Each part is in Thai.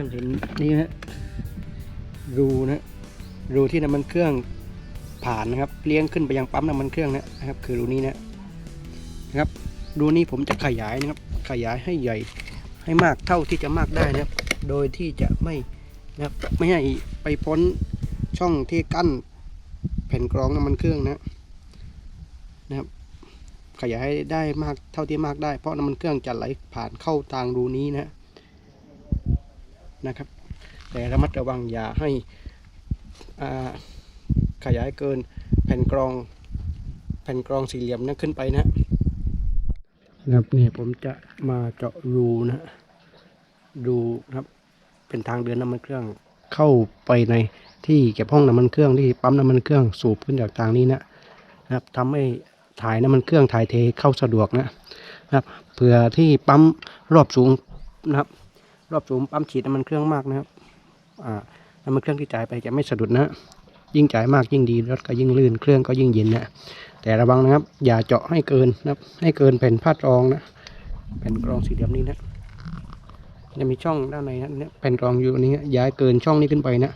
อนๆเห็นนี่ฮะรูนะรูที่น้ำมันเครื่องผ่านนะครับเลี้ยงขึ้นไปยังปั๊มน้ำมันเครื่องนะครับ คือรูนี้นะนะครับรูนี้ผมจะขยายนะครับ ขยายให้ใหญ่ให้มากเท่าที่จะมากได้นะครับ โดยที่จะไม่นะครับไม่ให้ไปพ้นช่องที่กั้นแผ่นกรองน้ำมันเครื่องนะนะครับ ขยายให้ได้มากเท่าที่มากได้ เพราะน้ำมันเครื่องจะไหลผ่านเข้าทางรูนี้นะ นะครับ แต่ระมัดระวังอย่าให้ขยายเกินแผ่นกรองแผ่นกรองสี่เหลี่ยมนั้นขึ้นไปนะครับนี่ผมจะมาเจาะรูนะรูครับเป็นทางเดินน้ำมันเครื่องเข้าไปในที่เก็บห้องน้ำมันเครื่องที่ปั๊มน้ำมันเครื่องสูบขึ้นจากทางนี้นะครับทำให้ถ่ายน้ำมันเครื่องถ่ายเทเข้าสะดวกนะครับเผื่อที่ปั๊มรอบสูงนะครับ รอบสูงปั๊มฉีดน้ำมันเครื่องมากนะครับอ่าน้ำมันเครื่องที่จ่ายไปจะไม่สะดุดนะยิ่งจ่ายมากยิ่งดีรถก็ยิ่งลื่นเครื่องก็ยิ่งเย็นนะแต่ระวังนะครับ อย่าเจาะให้เกินนะครับ ให้เกินแผ่นพาดรองนะแผ่นกรองสี่เหลี่ยมนี้นะจะมีช่องด้านในนะเนี่ยแผ่นกรองอยู่นี้ย้ายเกินช่องนี้ขึ้นไปนะ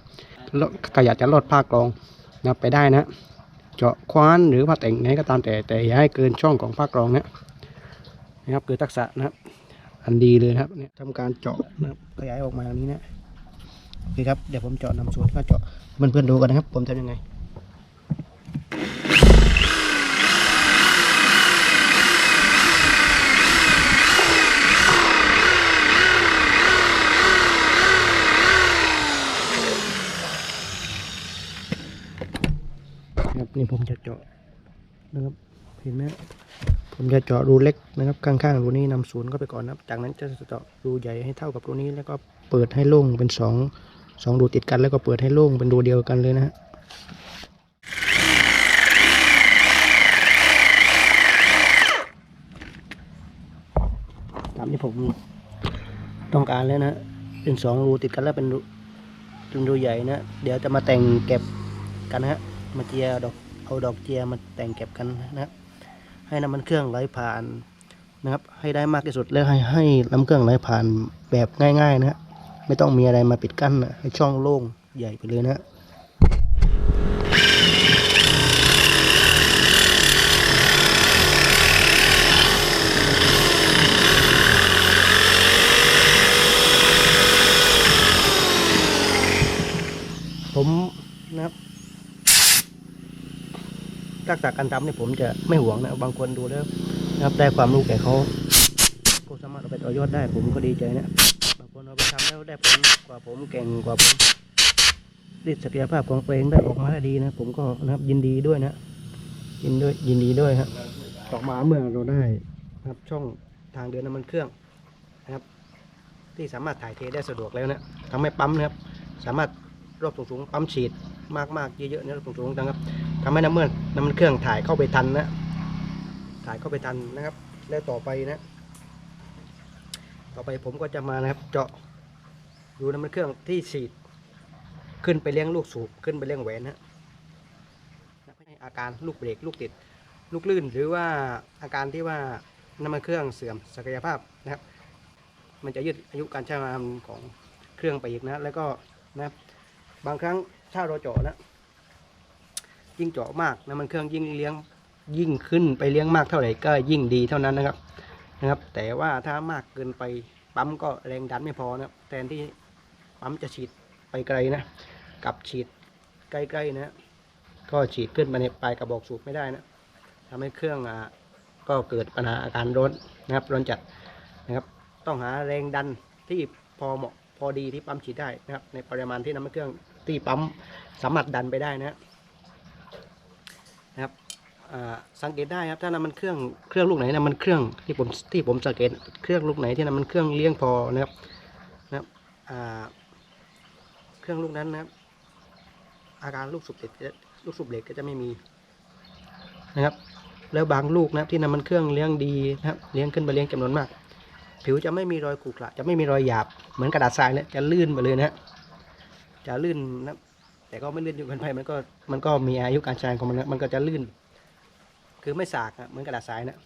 แล้วขยะจะลอดผ้ากรองนะไปได้นะ เจาะคว้านหรือว่าแต่งไงก็ตามแต่แต่อย่าให้เกินช่องของผ้ากรองนะนะครับคือทักษะนะครับ อันดีเลยครับเนี่ยทำการเจาะนะครับขยายออกมาอย่างนี้นะโอเคครับเดี๋ยวผมเจาะนำส่วนก็เจาะเพื่อนๆดูกันนะครับ ผมทำยังไงครับนี่ผมจะเจาะนะครับเห็นไหม ผมจะเจาะรูเล็กนะครับข้างๆรูนี้นำศูนย์เข้าไปก่อนนะครับ จากนั้นจะเจาะรูใหญ่ให้เท่ากับรูนี้แล้วก็เปิดให้โล่งเป็นสองสองรูติดกันแล้วก็เปิดให้โล่งเป็นรูเดียวกันเลยนะฮะตามที่ผมต้องการแล้วนะเป็นสองรูติดกันแล้วเป็นรูเป็นรูใหญ่นะเดี๋ยวจะมาแต่งเก็บกันนะฮะมาเจียดอกเอาดอกเจียมาแต่งเก็บกันนะครับ ให้น้ำมันเครื่องไหลผ่านนะครับ ให้ได้มากที่สุดแล้วให้ให้น้ำเครื่องไหลผ่านแบบง่ายๆนะฮะไม่ต้องมีอะไรมาปิดกั้นนะให้ช่องโล่งใหญ่ไปเลยนะฮะผมนะครับ ทักษะการทำเนี่ยผมจะไม่ห่วงนะบางคนดูแล้วนะครับได้ความรู้แก่เขาก็สามารถเอาไปต่อยอดได้ผมก็ดีใจนะบางคนเอาไปทำแล้วได้ผลกว่าผมเก่งกว่าผมรีดศักยภาพของตัวเองได้ออกมาได้ดีนะผมก็นะครับยินดีด้วยนะยินด้วยยินดีด้วยครับออกมาเมื่อเราได้นะครับช่องทางเดินน้ำมันเครื่องนะครับ ที่สามารถถ่ายเทได้สะดวกแล้วนะทำให้ปั๊มนะครับสามารถรอบสูงๆปั๊มฉีดมากๆเยอะๆนะรอบสูงๆนะครับ ทำให้น้ำมันน้ำมันเครื่องถ่ายเข้าไปทันนะ ถ่ายเข้าไปทันนะครับ แล้วต่อไปนะ ต่อไปผมก็จะมานะครับ เจาะดูน้ำมันเครื่องที่ฉีด ขึ้นไปเลี้ยงลูกสูบขึ้นไปเลี้ยงแหวนนะให้อาการลูกเบรกลูกติด ลูกลื่น หรือว่าอาการที่ว่าน้ำมันเครื่องเสื่อมศักยภาพนะครับ มันจะยืดอายุการใช้งานของเครื่องไปอีกนะ แล้วก็นะบางครั้งถ้าเราเจาะนะ ยิ่งเจาะมากน้ำมันเครื่องยิ่งเลี้ยงยิ่งขึ้นไปเลี้ยงมากเท่าไหร่ก็ยิ่งดีเท่านั้นนะครับนะครับ แต่ว่าถ้ามากเกินไปปั๊มก็แรงดันไม่พอนะแทนที่ปั๊มจะฉีดไปไกลนะกับฉีดใกล้ๆนะก็ฉีดขึ้นมาในปลายกระบอกสูบไม่ได้นะทำให้เครื่องอ่าก็เกิดปัญหาอาการร้อนนะครับร้อนจัดนะครับ ต้องหาแรงดันที่พอเหมาะพอดีที่ปั๊มฉีดได้นะครับ ในปริมาณที่น้ำมันเครื่องที่ปั๊มสามารถดันไปได้นะครับ สังเกตได้ครับถ้าน้ำมันเครื่องเครื่องลูกไหนน้ำมันเครื่องที่ผมที่ผมสังเกตเครื่องลูกไหนที่น้ำมันเครื่องเลี้ยงพอนะครับนะครับเครื่องลูกนั้นนะครับ อาการลูกสูบเด็กลูกสูบเหล็กก็จะไม่มีนะครับ แล้วบางลูกนะครับที่น้ำมันเครื่องเลี้ยงดีนะครับเลี้ยงขึ้นไปเลี้ยงจำนวนมาก ผิวจะไม่มีรอยขรุขระจะไม่มีรอยหยาบเหมือนกระดาษทรายเนี่ยจะลื่นไปเลยนะฮะจะลื่นนะแต่ก็ไม่ลื่นจนเกินไปมันก็มันก็มีอายุการใช้งานของมันนะมันก็จะลื่น คือไม่สากอะเหมือนกระดาษทรายนะ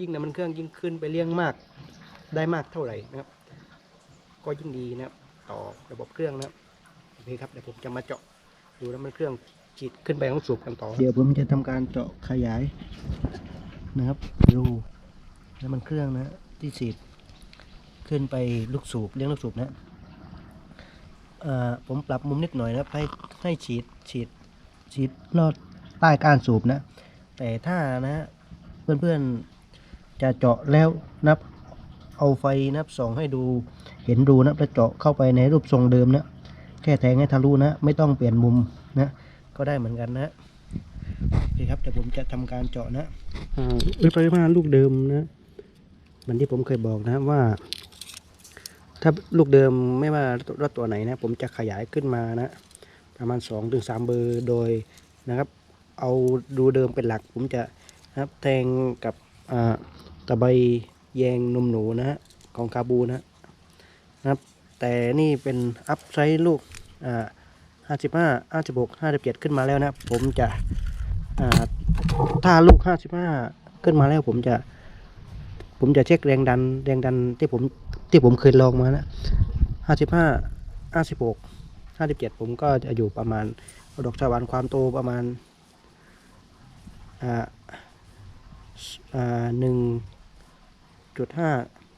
ยิ่งน้ำมันเครื่องยิ่งขึ้นไปเลี้ยงมาก ได้มากเท่าไหร่นะครับ ก็ยิ่งดีนะครับ ต่อระบบเครื่องนะครับโอเคครับเดี๋ยวผมจะมาเจาะดูน้ำมันเครื่องฉีดขึ้นไปของสูบกันต่อ เดี๋ยวผมจะทำการเจาะขยายนะครับรูน้ำมันเครื่องนะที่ฉีดขึ้นไปลูกสูบเลี้ยงลูกสูบนะผมปรับมุมนิดหน่อยนะให้ให้ฉีดฉีดฉีดลอดใต้ก้านสูบนะ แต่ถ้านะเพื่อนๆจะเจาะแล้วนับเอาไฟนับส่องให้ดูเห็นรูนะแล้วเจาะเข้าไปในรูปทรงเดิมนะแค่แทงให้ทะลุนะไม่ต้องเปลี่ยนมุมนะก็ได้เหมือนกันนะโอเคครับเดี๋ยวผมจะทำการเจาะนะอ่าปริมาลูกเดิมนะเหมือนที่ผมเคยบอกนะว่า ถ้าลูกเดิมไม่ว่ารถตัวไหนนะ ผมจะขยายขึ้นมานะ ประมาณ2อถึงสเบอร์โดยนะครับ เอาดูเดิมเป็นหลัก ผมจะนะครับแทงกับตะไบแยงนมหนูนะฮะของคาบูนะนะครับ แต่นี่เป็นอัพไซส์ลูกอ่าห้าสิบห้าห้าสิบหกห้าสิบเจ็ดขึ้นมาแล้วนะผมจะอ่าถ้าลูกห้าสิบห้าขึ้นมาแล้วผมจะ ผมจะเช็คแรงดันแรงดันที่ผมที่ผมเคยลองมานะห้าสิบห้าห้าสิบหกห้าสิบเจ็ดผมก็จะอยู่ประมาณดอกชาวานความโตประมาณ หนึ่งจุดห้า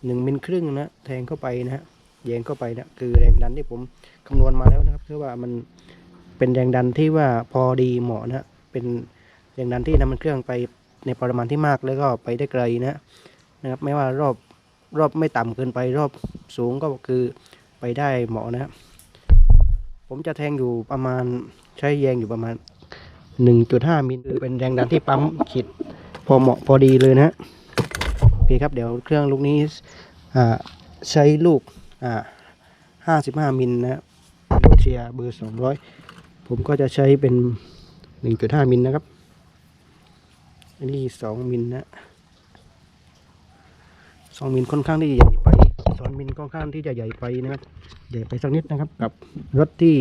หนึ่งมิลครึ่งนะแทงเข้าไปนะฮะแยงเข้าไปนะคือแรงดันที่ผมคำนวณมาแล้วนะครับเพื่อว่ามันเป็นแรงดันที่ว่าพอดีเหมาะนะเป็นแรงดันที่นำมันเครื่องไปในปริมาณที่มากแล้วก็ไปได้ไกลนะนะครับไม่ว่ารอบรอบไม่ต่ำเกินไปรอบสูงก็คือไปได้เหมาะนะผมจะแทงอยู่ประมาณใช้แยงอยู่ประมาณ 1.5 มิลคือเป็นแรงดันที่ปั๊มขีดพอเหมาะพอดีเลยนะฮะโอเคครับเดี๋ยวเครื่องลูกนี้อ่าใช้ลูกอ่า55 มิลนะฮะเชียเบอร์ 200 ผมก็จะใช้เป็น 1.5 มิลนะครับอันนี้ 2 มิลนะ2มิลค่อนข้างที่จะใหญ่ไป2มิลค่อนข้างที่จะใหญ่ไปนะครับใหญ่ไปสักนิดนะครับกับรถที่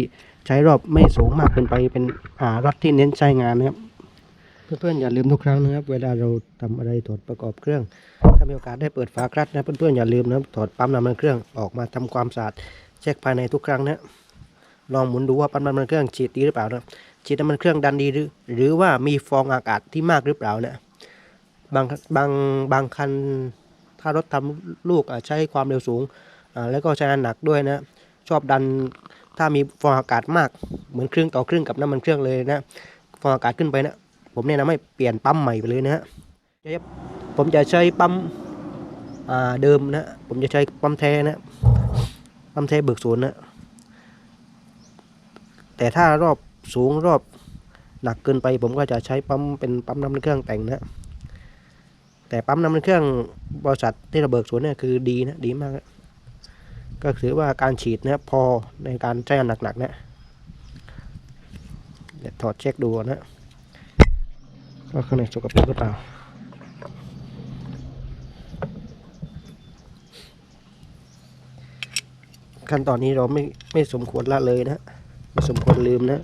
ใช้รอบไม่สูงมากเกินไปเป็นอ่ารถที่เน้นใช้งานนะครับ เพื่อนๆอย่าลืมทุกครั้งนะครับ เวลาเราทำอะไรถอดประกอบเครื่อง ถ้ามีโอกาสได้เปิดฝาคลัตช์นะเพื่อนๆอย่าลืมนะถอดปั๊มน้ำมันเครื่องออกมาทำความสะอาดเช็คภายในทุกครั้งนะลองหมุนดูว่าปั๊มน้ำมันเครื่องฉีดดีหรือเปล่านะฉีดน้ำมันเครื่องดันดีหรือ หรือว่ามีฟองอากาศที่มากหรือเปล่านะบางบางบางคันถ้ารถทำลูกใช้ความเร็วสูงแล้วก็ใช้งานหนักด้วยนะชอบดัน ถ้ามีฟองอากาศมากเหมือนเครื่องต่อเครื่องกับน้ำมันเครื่องเลยนะฟองอากาศขึ้นไปนะผมแนะนำให้เปลี่ยนปั๊มใหม่ไปเลยนะฮะจะผมจะใช้ปั๊มเดิมนะผมจะใช้ปั๊มแท้นะปั๊มแท้เบิกศูนย์นะแต่ถ้ารอบสูงรอบหนักเกินไป ผมก็จะใช้ปั๊มเป็นปั๊มน้ำมันเครื่องแต่งนะแต่ปั๊มน้ำมันเครื่องบริษัทที่เราเบิกศูนย์เนี่ยคือดีนะดีมากนะ ก็ถือว่าการฉีดนะพอในการใช้งานหนักๆนะเดี๋ยวถอดเช็คดูนนะว่าข้างในสกปรกหรือเปล่าขั้นตอนนี้เราไม่ไม่สมควรละเลยนะไม่สมควรลืมนะ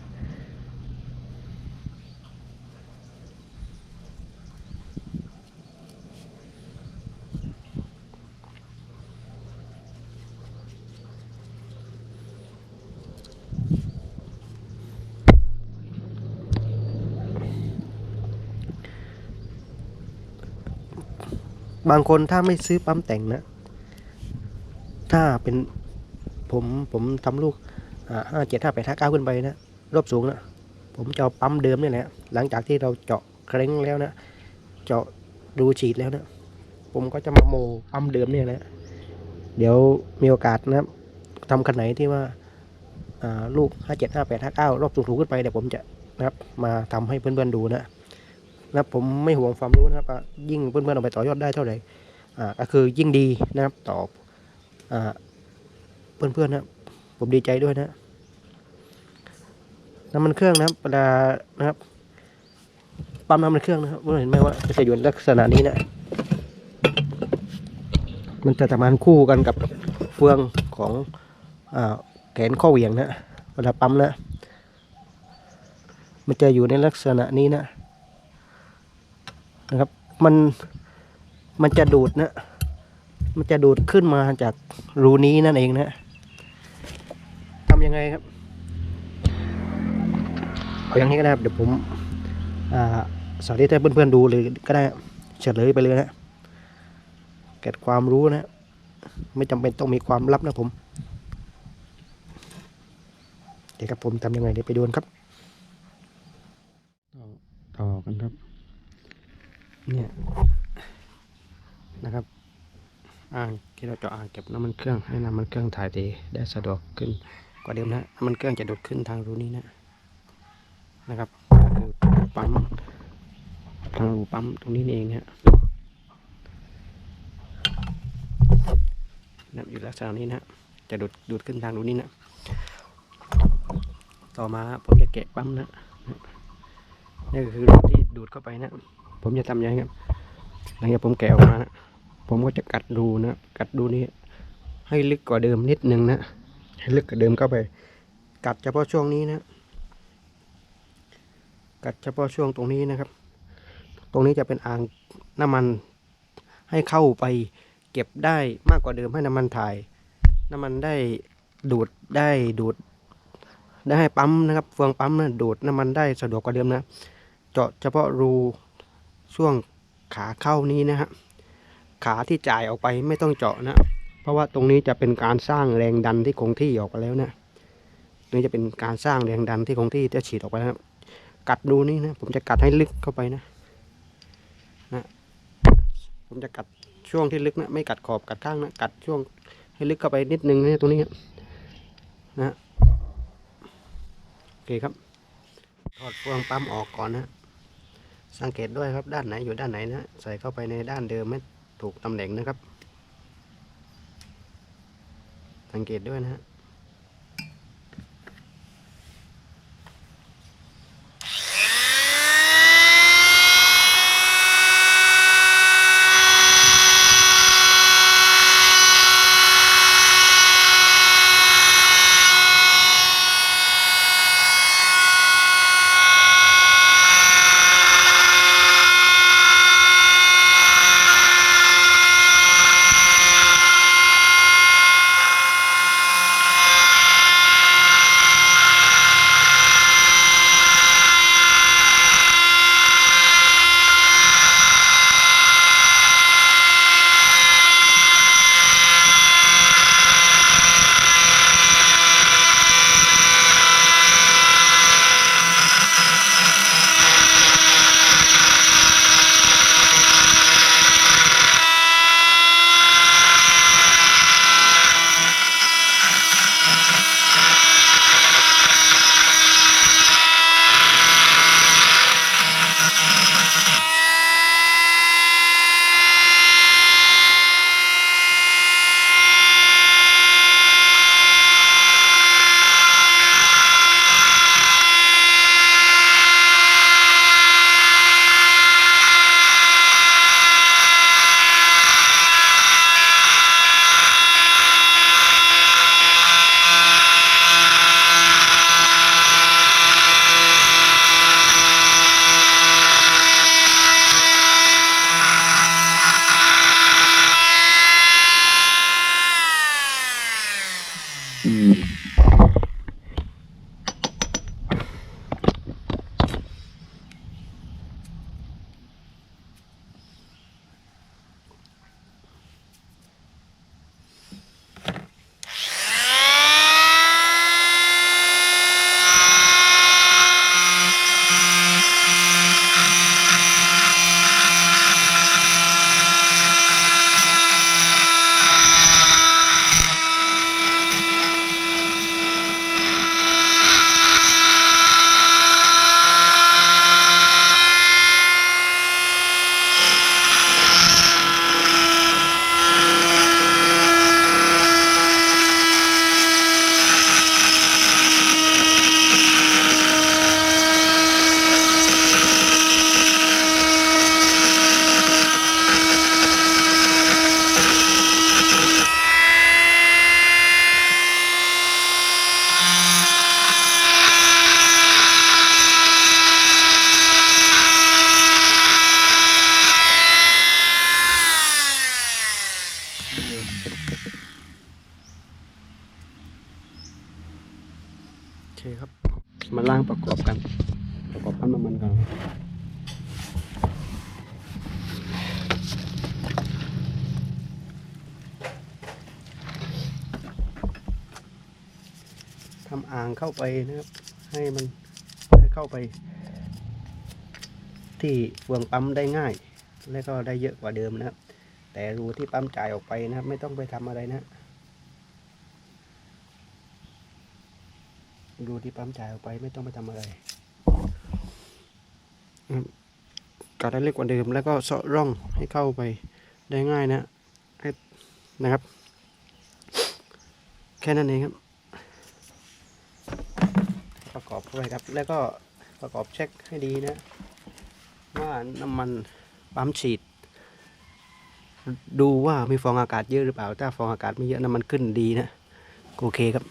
บางคนถ้าไม่ซื้อปั๊มแต่งนะ ถ้าเป็นผมผมทำลูกห้าเจ็ดห้าแปดห้าเก้าขึ้นไปนะ รอบสูงนะ ผมจะปั๊มเดิมนี่แหละหลังจากที่เราเจาะเคร่งแล้วนะ เจาะรูฉีดแล้วนะ ผมก็จะมาโมปั๊มเดิมเนี่ยแหละเดี๋ยวมีโอกาสนะทำคันไหนที่ว่าลูกห้าเจ็ดห้าแปดห้าเก้ารอบสูงๆขึ้นไปเดี๋ยวผมจะนะครับมาทำให้เพื่อนๆดูนะ นะครับผมไม่ห่วงความรู้นะครับยิ่งเพื่อนๆเอาไปต่อยอดได้เท่าไหร่อ่าก็คือยิ่งดีนะครับตอบอ่าเพื่อนๆนะผมดีใจด้วยนะน้ำมันเครื่องนะครับเวลานะครับปั๊มน้ำมันเครื่องนะครับเพื่อนเห็นไหมว่าจะอยู่ลักษณะนี้นะมันจะทำงานคู่กันกับเฟืองของอแขนข้อเหวี่ยงนะเวลาปั๊มนะมันจะอยู่ในลักษณะนี้นะ นะครับ มันมันจะดูดนะ มันจะดูดขึ้นมาจากรูนี้นั่นเองนะทำยังไงครับเอาอย่างนี้ก็ได้ครับเดี๋ยวผมสาธิตให้เพื่อนๆดูเลยก็ได้เฉลยไปเลยนะเก็บความรู้นะ ไม่จำเป็นต้องมีความลับนะผมเดี๋ยวครับผมทำยังไงเดี๋ยวไปดูนครับต่อกันครับ เนี่ยนะครับ อ่างที่เราจะอ่างเก็บน้ำมันเครื่องให้น้ำมันเครื่องถ่ายเทได้สะดวกขึ้นกว่าเดิมนะน้ำมันเครื่องจะดูดขึ้นทางรูนี้นะนะครับก็คือปั๊มทางรูปั๊มตรงนี้เองฮะนะอยู่ลักษณะนี้นะจะดูดดูดขึ้นทางรูนี้นะต่อมาผมจะแกะปั๊มนะนี่ก็คือรูที่ดูดเข้าไปนะ ผมจะทำยังไงครับหลังจากผมแกะออกมานะผมก็จะกัดรูนะกัดรูนี้ให้ลึกกว่าเดิมนิดนึงนะให้ลึกกว่าเดิมเข้าไป กัดเฉพาะช่วงนี้นะ กัดเฉพาะช่วงตรงนี้นะครับ ตรงนี้จะเป็นอ่างน้ำมันให้เข้าไปเก็บได้มากกว่าเดิมให้น้ำมันถ่าย น้ำมันได้ดูดได้ดูด ได้ให้ปั๊มนะครับเฟืองปั๊มนะดูดน้ำมันได้สะดวกกว่าเดิมนะ เจาะเฉพาะรู ช่วงขาเข้านี้นะฮะขาที่จ่ายออกไปไม่ต้องเจาะนะ เพราะว่าตรงนี้จะเป็นการสร้างแรงดันที่คงที่ออกไปแล้วนะนี่จะเป็นการสร้างแรงดันที่คงที่จะฉีดออกไปแล้วนะกัดรูนี้นะผมจะกัดให้ลึกเข้าไปนะนะ ผมจะกัดช่วงที่ลึกนะไม่กัดขอบกัดข้างนะกัดช่วงให้ลึกเข้าไปนิดนึงนะตรงนี้นะโอเคครับถอดเฟืองปั๊มออกก่อนนะ สังเกตด้วยครับด้านไหนอยู่ด้านไหนนะใส่เข้าไปในด้านเดิมไม่ถูกตำแหน่งนะครับ สังเกตด้วยนะฮะ โอเคครับ มาล่างประกอบกัน ประกอบปั๊มน้ำมันกันทำอ่างเข้าไปนะครับ ให้มันเข้าไป ที่วงปั๊มได้ง่าย และก็ได้เยอะกว่าเดิมนะครับ แต่รูที่ปั๊มจ่ายออกไปนะครับ ไม่ต้องไปทำอะไรนะรูที่ปั๊มจ่ายออกไปไม่ต้องไปทำอะไรอืมก็ได้เล็กกว่าเดิมแล้วก็เซาะร่องให้เข้าไปได้ง่ายนะให้นะครับ แค่นั้นเองครับ ประกอบเข้าไปครับ แล้วก็ประกอบเช็คให้ดีนะ ว่าน้ำมันปั๊มฉีด ดูว่ามีฟองอากาศเยอะหรือเปล่า ถ้าฟองอากาศไม่เยอะน้ำมันขึ้นดีนะ โอเคครับ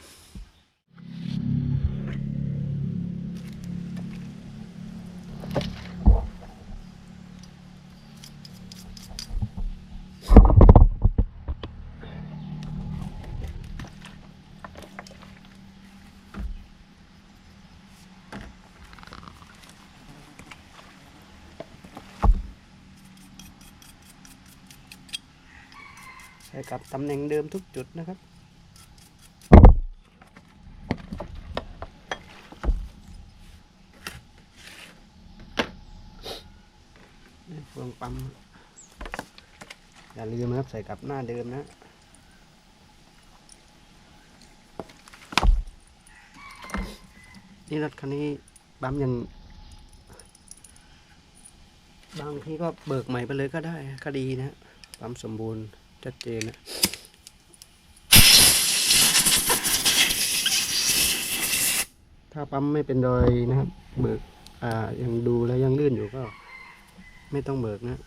กับตำแหน่งเดิมทุกจุดนะครับนี่เฟืองปั๊ม อย่าลืมนะครับ ใส่กับหน้าเดิมนะนี่รถคันนี้ปั๊มยัง บางทีก็เบิกใหม่ไปเลยก็ได้ก็ดีนะปั๊มสมบูรณ์ ชัดเจนนะถ้าปั๊มไม่เป็นรอยนะครับ เบิกอ่ายังดูแล้วยังลื่นอยู่ก็ ไม่ต้องเบิกนะ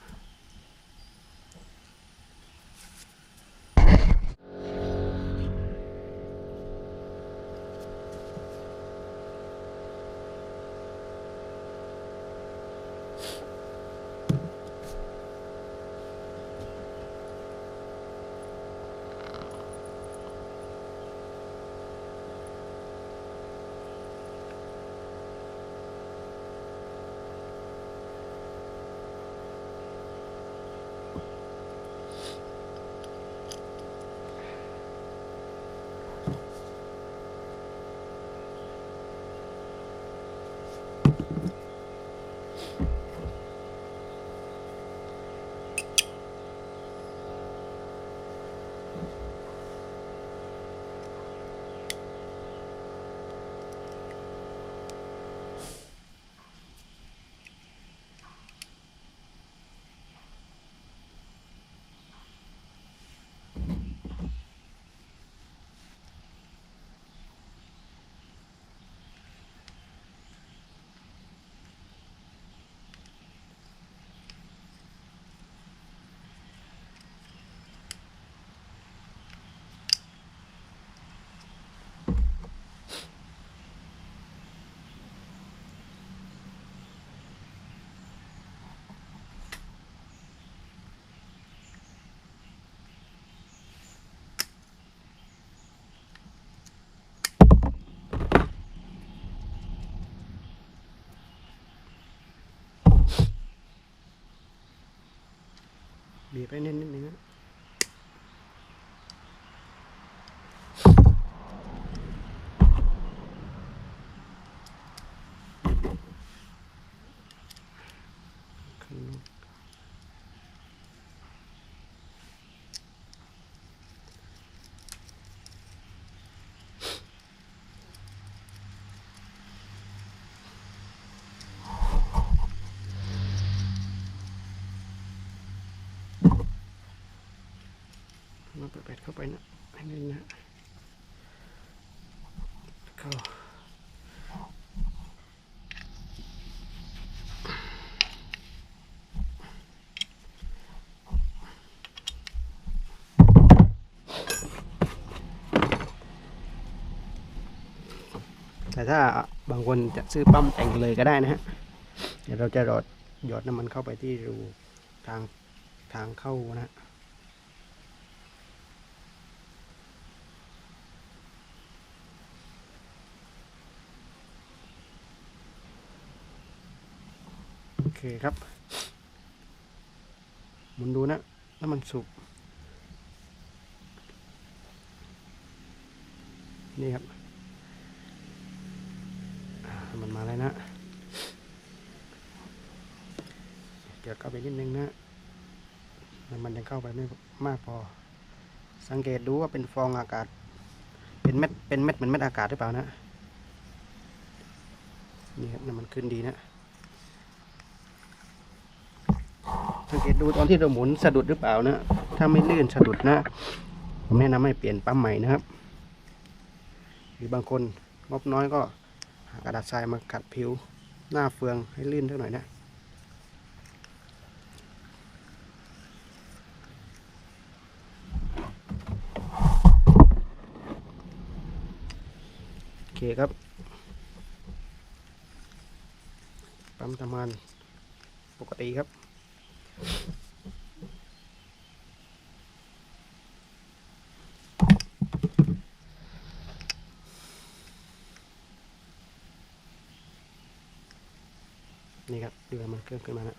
บีบไปนิดนิดนึงนะ เปิดเข้าไปนะให้นิดนะเข้าแต่ถ้าบางคนจะซื้อปั๊มแต่งเลยก็ได้นะฮะ เดี๋ยวเราจะหยอดหยอดน้ำมันเข้าไปที่รูทางทางเข้านะ เคครับ หมุนดูนะน้ำมันสุกนี่ครับ มันมาแล้วนะ เดี๋ยวเข้าไปนิดนึงนะ มันยังเข้าไปไม่มากพอ สังเกตดูว่าเป็นฟองอากาศ เป็นเม็ด เป็นเม็ดเหมือนเม็ดอากาศหรือเปล่านะ นี่ครับน้ำมันขึ้นดีนะ สังเกตดูตอนที่เราหมุนสะดุดหรือเปล่านะ ถ้าไม่ลื่นสะดุดนะ ผมแนะนำให้เปลี่ยนปั๊มใหม่นะครับ หรือบางคนงบน้อยก็หากระดาษทรายมาขัดผิวหน้าเฟืองให้ลื่นเท่าหน่อยนะโอเคครับปั๊มทำงานปกติครับ นี่ครับดูมันเครื่องขึ้นมาแล้ว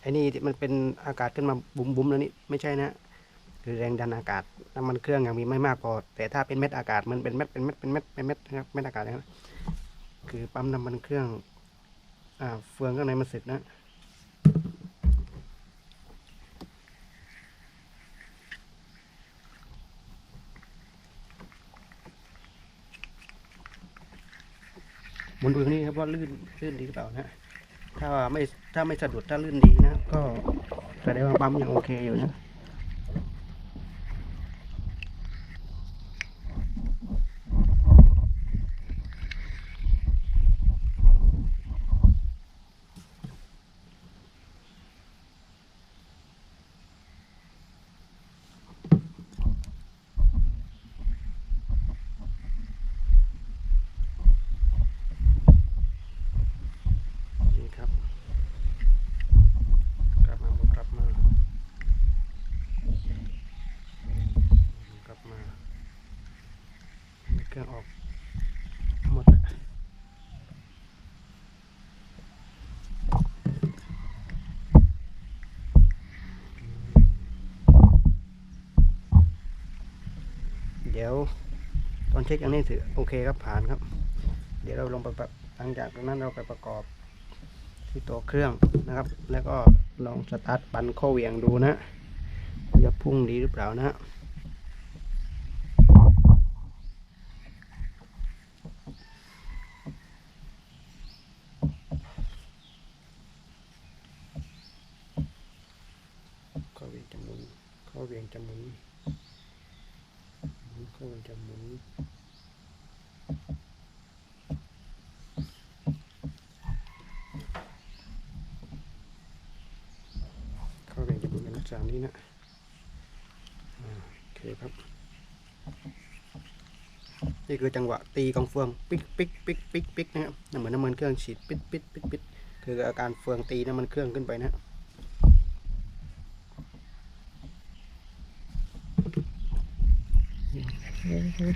ไอ้นี่ที่มันเป็นอากาศขึ้นมาบุ้มๆแล้วนี่ไม่ใช่นะคือแรงดันอากาศน้ำมันเครื่องยังมีไม่มากพอ แต่ถ้าเป็นเม็ดอากาศมันเป็นเม็ดเป็นเม็ดเป็นเม็ดเป็นเม็ดนะครับเม็ดอากาศนะครับคือปั๊มน้ำมันเครื่องอ่าเฟืองข้างในมันสึกนะ นดูตรงนี้ครับว่าลื่นลื่นดีหรือเปล่านะถ้าไม่ถ้าไม่สะดุดถ้าลื่นดีนะก็แสดงว่าปั๊มยังโอเคอยู่นะ นี่ครับ กลับมาหมุนกลับมาหมุนกลับมามี เครื่องออกหมดแล้วเดี๋ยวตอนเช็คอันนี้ถือโอเคครับผ่านครับ เดี๋ยวเราลงไปประหลังจากนั้นเราไปประกอบที่ตัวเครื่องนะครับ แล้วก็ลองสตาร์ทปั่นข้อเวียงดูนะจะพุ่งดีหรือเปล่านะ ข้อเหวี่ยงจะหมุนข้อเหวี่ยงจะหมุนหมุนข้อเหวี่ยงจะหมุน เข้าเรียนจะเป็ นี้นะโอเคครับ นี่คือจังหวะตีกองเฟืองปิ๊กปิ๊กปิ๊กปิ๊กปิ๊กนะครับนั่นเหมือนน้ำมันเครื่องฉีดปิ๊ดปิ๊ดปิ๊ดปิ๊ดคืออาการเฟืองตีน้ำมันเครื่องขึ้นไปนะ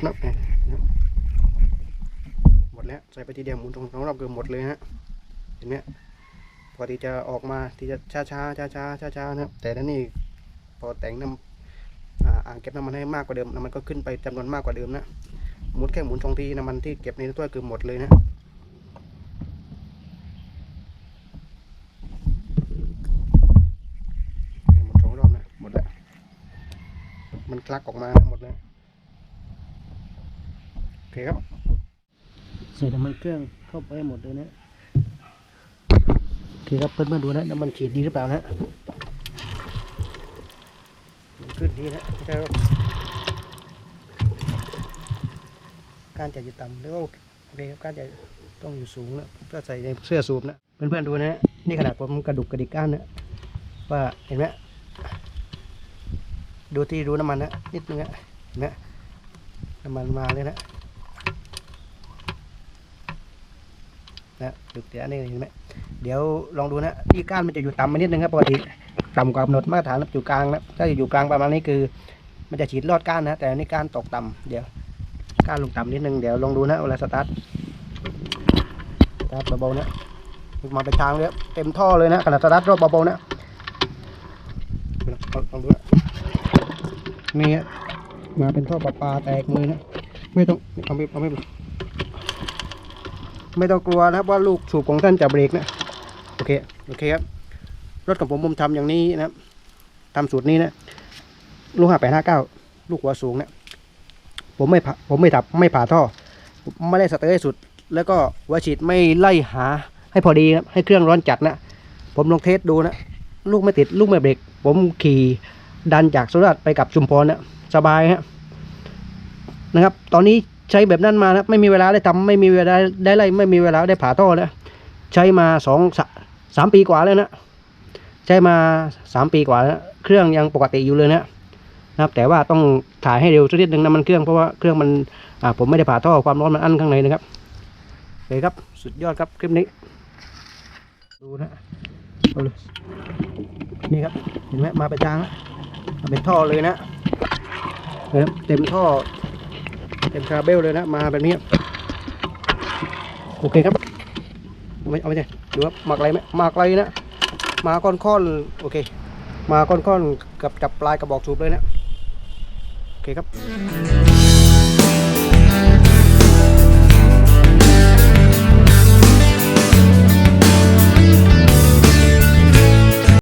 นับเนี่ยหมดแล้วใส่ไปทีเดียวหมุนตรงสองรอบคือบหมดเลยฮะเห็นไหมปกติจะออกมาที่จะช้าช้าช้าช้าช้าช้านะแต่นั่นนี่ อแต่งน้ำอ่าอ่างเก็บน้ำมันให้มากกว่าเดิมน้ำมันก็ขึ้นไปจำนวนมากกว่าเดิมนะหมุนแค่หมุนสองทีน้ำมันที่เก็บในถ้วยคือหมดเลยนะหมดสองรอบนะหมดแล้วมันคลักออกมาหมดแล้วโอเคครับใส่น้ำมันเครื่องเข้าไปให้หมดเลยนะโอเคครับเพื่อนๆดูนะน้ำมันฉีดดีหรือเปล่านะ นี้นะไม่ใช่ว่าการจะอยู่ต่ำหรือว่าโอเคครับการจะต้องอยู่สูงนะก็ใส่ในเสื้อสูบนะเพื่อนๆดูนะ นี่ขนาดผมกระดุกกระดิกก้านนะว่าเห็นไหมดูที่ดูน้ำมันนะนิดนึงนะเห็นไหมน้ำมันมาเลยนะนะดึกเดี๋ยวนี่เห็นไหมเดี๋ยวลองดูนะที่ก้านมันจะอยู่ต่ำมานิดนึงครับปกติ ต่ำกว่ากำหนดมาตรฐานอยู่กลางนะถ้าอยู่กลางประมาณนี้คือ มันจะฉีดลอดก้านนะ แต่อันนี่ก้านตกต่ำเดี๋ยวก้านลงต่ำนิดนึงเดี๋ยวลองดูนะเวลาสตาร์ทสตาร์ทเบาๆนะมาเป็นทางเลยเต็มท่อเลยนะขนาดสตาร์ทรอบเบาๆนะลองดูนะนี่มาเป็นท่อประปาแตกมือนะไม่ต้องเอาไม่เอาไม่ไม่ต้องกลัวนะว่าลูกสูบของท่านจะเบรกนะโอเคโอเคครับ รถของผมผมทำอย่างนี้นะครับทำสูตรนี้นะลูกห้าแปดห้าเก้าลูกหัวสูงนะผมไม่ผ่าผมไม่ถับไม่ผ่าท่อไม่ได้สเตอร์ให้สุด แล้วก็หัวฉีดไม่ไล่หา ให้พอดีครับให้เครื่องร้อนจัดนะผมลองเทสดูนะลูกไม่ติดลูกไม่เบรกผมขี่ดันจากสุราษฎร์ไปกับชุมพรนะสบายฮะนะครับ ตอนนี้ใช้แบบนั้นมานะไม่มีเวลาได้ทำไม่มีเวลาได้ไล่ไม่มีเวลาได้ผ่าท่อนะใช้มาสองสาสามปีกว่าแล้วนะ ใช้มาสามปีกว่าแล้วเครื่องยังปกติอยู่เลยนะนะครับแต่ว่าต้องถ่ายให้เร็วสักนิดนึงนะมันเครื่องเพราะว่าเครื่องมันอ่าผมไม่ได้ผ่าท่อความร้อนมันอั้นข้างในนะครับโอเคครับสุดยอดครับคลิปนี้ ดูนะนี่ครับเห็นไหมมาเป็นทางแล้วมาเป็นท่อเลยนะเนไหมเต็มท่อเต็มคาเบลเลยนะมาแบบนี้โอเคครับเอาไปเอาไปเลยดูครับหมากอะไรไหมหมากอะไรนะ มาค้อนๆโอเค มาค้อนๆกับจับปลายกระบอกสูบเลยเนะโอเคครับ